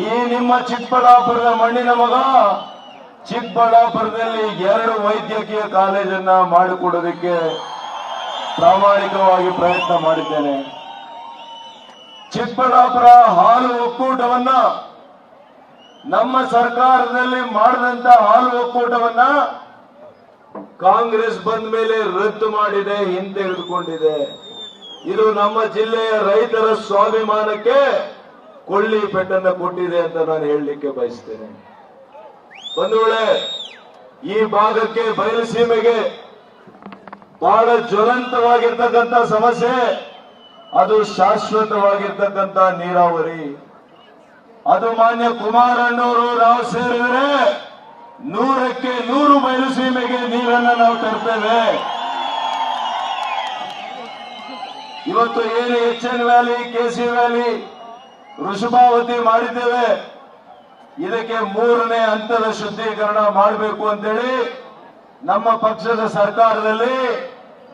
ಈ ನಿಮ್ಮ ಚಿಕ್ಕಬಳ್ಳಾಪುರದ ಮಣ್ಣಿನ ಮಗ ಚಿಕ್ಕಬಳ್ಳಾಪುರದಲ್ಲಿ ಎರಡು ವೈದ್ಯಕೀಯ ಕಾಲೇಜನ್ನ ಮಾಡಿಕೊಡೋದಕ್ಕೆ ಪ್ರಾಮಾಣಿಕವಾಗಿ ಪ್ರಯತ್ನ ಮಾಡಿದ್ದೇನೆ. ಚಿಕ್ಕಬಳ್ಳಾಪುರ ಹಾಲು ಒಕ್ಕೂಟವನ್ನ ನಮ್ಮ ಸರ್ಕಾರದಲ್ಲಿ ಮಾಡಿದಂತ ಹಾಲು ಒಕ್ಕೂಟವನ್ನ ಕಾಂಗ್ರೆಸ್ ಬಂದ ಮೇಲೆ ರದ್ದು ಮಾಡಿದೆ ಹಿಂತೆಗೆದುಕೊಂಡಿದೆ ಇದು ನಮ್ಮ ಜಿಲ್ಲೆಯ ರೈತರ ಸ್ವಾಭಿಮಾನಕ್ಕೆ ಕೊಳ್ಳಿ ಪೆಟ್ಟನ್ನ ಕೊಟ್ಟಿದೆ ಅಂತ ನಾನು ಹೇಳಲಿಕ್ಕೆ ಬಯಸ್ತೇನೆ. ಬಂಧುಗಳೇ, ಈ ಭಾಗಕ್ಕೆ ಬಯಲುಸೀಮೆಗೆ ಬಹಳ ಜ್ವಲಂತವಾಗಿರ್ತಕ್ಕಂಥ ಸಮಸ್ಯೆ, ಅದು ಶಾಶ್ವತವಾಗಿರ್ತಕ್ಕಂಥ ನೀರಾವರಿ. ಅದು ಮಾನ್ಯ ಕುಮಾರಣ್ಣವರು ನಾವು ಸೇರಿದರೆ ನೂರಕ್ಕೆ ನೂರು ಬಯಲುಸೀಮೆಗೆ ನೀರನ್ನ ನಾವು ತರ್ತೇವೆ. ಇವತ್ತು ಏನು H N valley, K C valley Vrishabhavathi ಮಾಡಿದ್ದೇವೆ. ಇದಕ್ಕೆ ಮೂರನೇ ಹಂತದ ಶುದ್ಧೀಕರಣ ಮಾಡಬೇಕು ಅಂತೇಳಿ ನಮ್ಮ ಪಕ್ಷದ ಸರ್ಕಾರದಲ್ಲಿ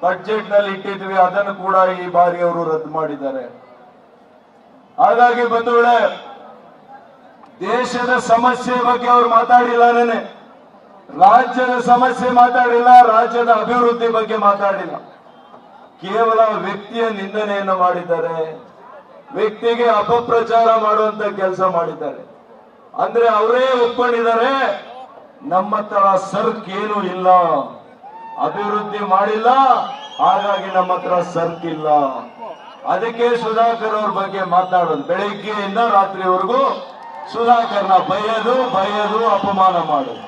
ಬಜೆಟ್ನಲ್ಲಿ ಇಟ್ಟಿದ್ವಿ. ಅದನ್ನು ಕೂಡ ಈ ಬಾರಿ ಅವರು ರದ್ದು ಮಾಡಿದ್ದಾರೆ. ಹಾಗಾಗಿ ಬಂಧುಗಳೇ, ದೇಶದ ಸಮಸ್ಯೆ ಬಗ್ಗೆ ಅವರು ಮಾತಾಡಿಲ್ಲ ನೆನೆ ರಾಜ್ಯದ ಸಮಸ್ಯೆ ಮಾತಾಡಿಲ್ಲ, ರಾಜ್ಯದ ಅಭಿವೃದ್ಧಿ ಬಗ್ಗೆ ಮಾತಾಡಿಲ್ಲ. ಕೇವಲ ವ್ಯಕ್ತಿಯ ನಿಂದನೆಯನ್ನು ಮಾಡಿದ್ದಾರೆ. ವ್ಯಕ್ತಿಗೆ ಅಪಪ್ರಚಾರ ಮಾಡುವಂತ ಕೆಲಸ ಮಾಡಿದ್ದಾರೆ. ಅಂದ್ರೆ ಅವರೇ ಒಪ್ಕೊಂಡಿದ್ದಾರೆ, ನಮ್ಮ ತರ ಸರ್ಕ್ ಏನು ಇಲ್ಲ, ಅಭಿವೃದ್ಧಿ ಮಾಡಿಲ್ಲ, ಹಾಗಾಗಿ ನಮ್ಮ ಹತ್ರ ಸರ್ಕ್ ಇಲ್ಲ. ಅದಕ್ಕೆ ಸುಧಾಕರ್ ಅವ್ರ ಬಗ್ಗೆ ಮಾತಾಡೋದು. ಬೆಳಿಗ್ಗೆಯಿಂದ ರಾತ್ರಿವರೆಗೂ ಸುಧಾಕರ್ನ ಬೈಯೋದು ಬೈಯೋದು, ಅಪಮಾನ ಮಾಡೋದು.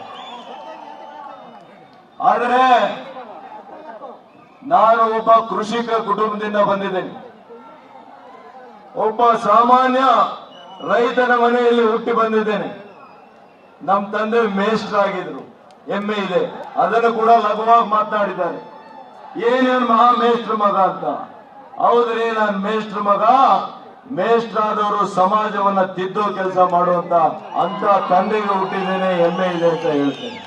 ಆದರೆ ನಾನು ಒಬ್ಬ ಕೃಷಿಕ ಕುಟುಂಬದಿಂದ ಬಂದಿದ್ದೇನೆ. ಒಬ್ಬ ಸಾಮಾನ್ಯ ರೈತನ ಮನೆಯಲ್ಲಿ ಹುಟ್ಟಿ ಬಂದಿದ್ದೇನೆ. ನಮ್ಮ ತಂದೆ ಮೇಷ್ಟ್ರಾಗಿದ್ರು ಹೆಮ್ಮೆ ಇದೆ. ಅದನ್ನು ಕೂಡ ಲಘುವಾಗಿ ಮಾತನಾಡಿದ್ದಾರೆ. ಏನೇನು ಮಹಾ ಮೇಷ್ಟ್ರ ಮಗ ಅಂತ. ಹೌದ್ರಿ, ನಾನು ಮೇಷ್ಟ್ರ ಮಗ. ಮೇಷ್ಟ್ರಾದವರು ಸಮಾಜವನ್ನ ತಿದ್ದೋ ಕೆಲಸ ಮಾಡುವಂತ ಅಂತ ತಂದೆಗೆ ಹುಟ್ಟಿದ್ದೇನೆ ಹೆಮ್ಮೆ ಇದೆ ಅಂತ ಹೇಳ್ತೇನೆ.